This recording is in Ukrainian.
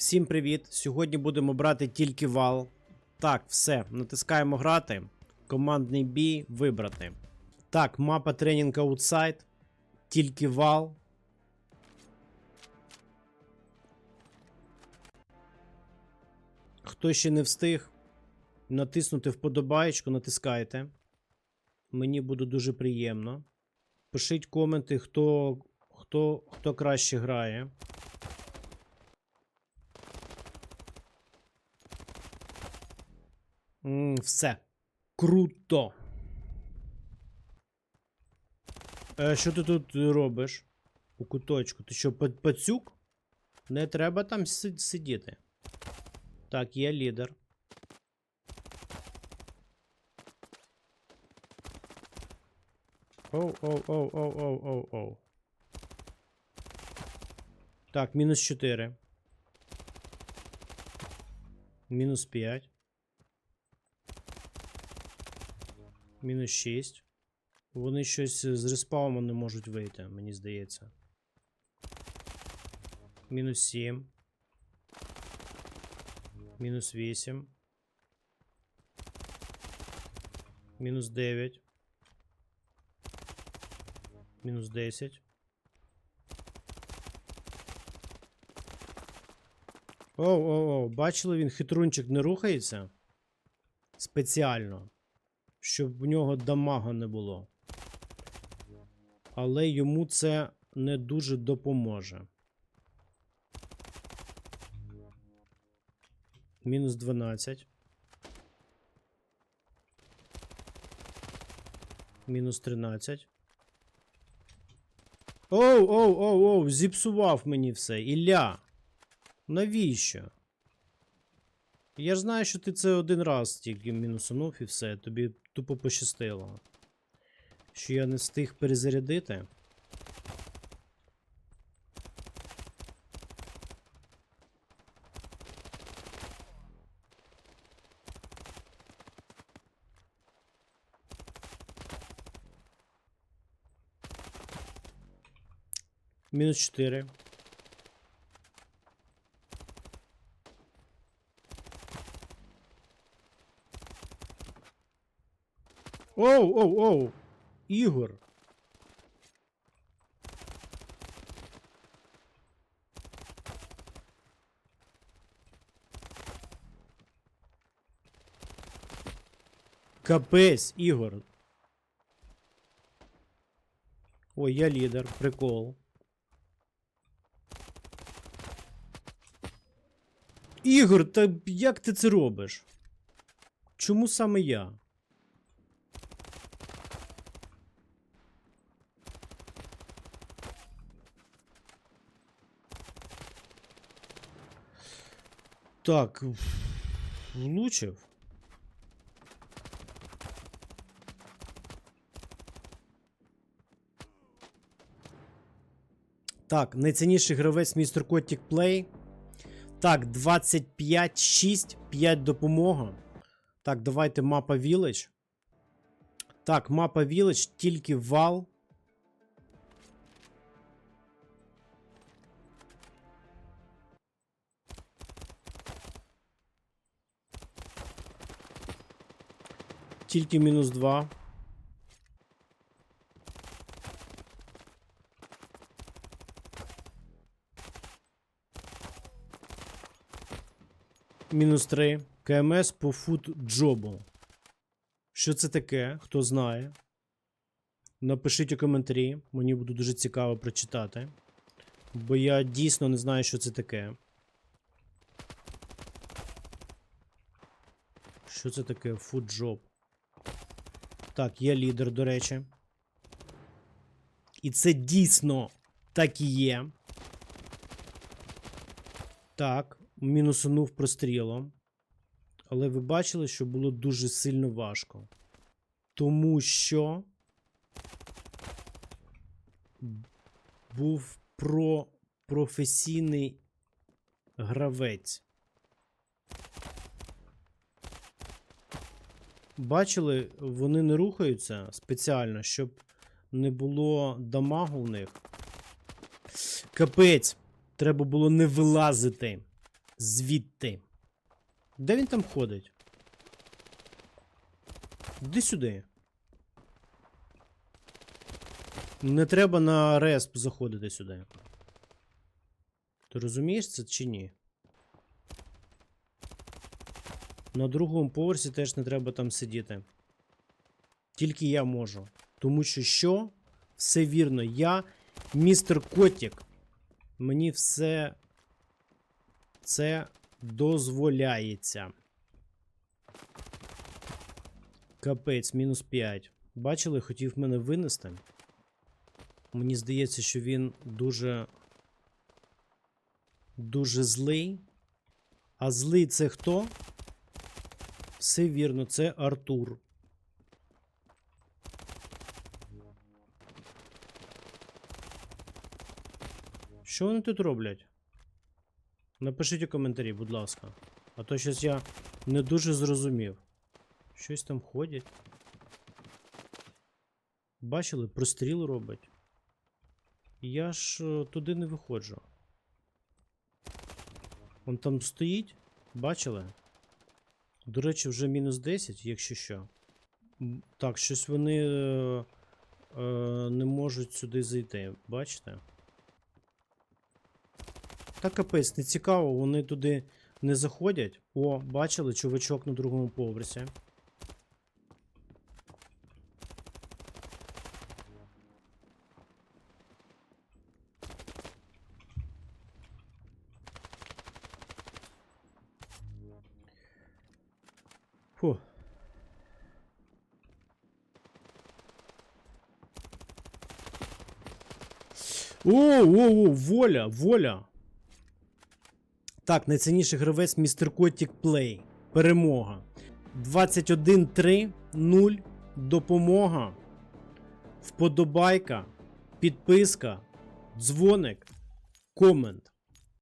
Всім привіт! Сьогодні будемо брати тільки вал. Так, все, натискаємо грати. Командний бій вибрати. Так, мапа тренінг аутсайд. Тільки вал. Хто ще не встиг натиснути вподобаєчку, натискайте. Мені буде дуже приємно. Пишіть коменти, хто, хто, хто краще грає. Все. Круто. Е, що ти тут робиш? У куточку. Ти що, па- пацюк? Не треба там си- сидіти. Так, є лідер. Оу, оу, оу, оу, оу, оу, оу. Так, мінус 4. Мінус 5. Мінус 6. Вони щось з респауму не можуть вийти, мені здається. Мінус 7. Мінус 8. Мінус 9. Мінус 10. Оу, оу, оу, бачили, він хитрунчик не рухається? Спеціально. Щоб в нього дамага не було. Але йому це не дуже допоможе. Мінус 12. Мінус 13. Оу, оу, оу, оу, зіпсував мені все. Ілля. Навіщо? Я ж знаю, що ти це один раз тільки мінусанув і все, тобі тупо пощастило. Що я не встиг перезарядити. Мінус 4. Оу, оу, оу. Ігор. Капець, Ігор. Ой, я лідер, прикол. Ігор, та як ти це робиш? Чому саме я? Так, влучив. Так, найцінніший гравець містер Котік Плей. Так, 25, 6, 5 допомога. Так, давайте мапа Village. Так, мапа Village, тільки вал. Тільки мінус 2. Мінус 3. КМС по фут джобу. Що це таке? Хто знає? Напишіть у коментарі. Мені буде дуже цікаво прочитати. Бо я дійсно не знаю, що це таке. Що це таке? Фуджоп. Так, я лідер, до речі. І це дійсно так і є. Так, мінусанув прострілом. Але ви бачили, що було дуже сильно важко. Тому що був про професійний гравець. Бачили, вони не рухаються спеціально, щоб не було дамагу в них. Капець, треба було не вилазити звідти. Де він там ходить? Іди сюди. Не треба на респ заходити сюди. Ти розумієш це чи ні? На другому поверсі теж не треба там сидіти. Тільки я можу. Тому що що? Все вірно. Я містер Котік. Мені все це дозволяється. Капець, мінус 5. Бачили, хотів мене винести. Мені здається, що він дуже. Дуже злий. А злий це хто? Все вірно, це Артур. Що вони тут роблять? Напишіть у коментарі, будь ласка. А то щось я не дуже зрозумів. Щось там ходять. Бачили, простріл робить. Я ж е, туди не виходжу. Он там стоїть. Бачили? До речі, вже мінус 10, якщо що. Так, щось вони е, е, не можуть сюди зайти. Бачите? Та капець, не цікаво, вони туди не заходять. О, бачили, чувачок на другому поверсі. Фу. О, о, о, воля, воля. Так, найцінніший гравець Містер Котік Плей. Перемога. 21-3-0. Допомога. Вподобайка. Підписка. Дзвоник. Комент.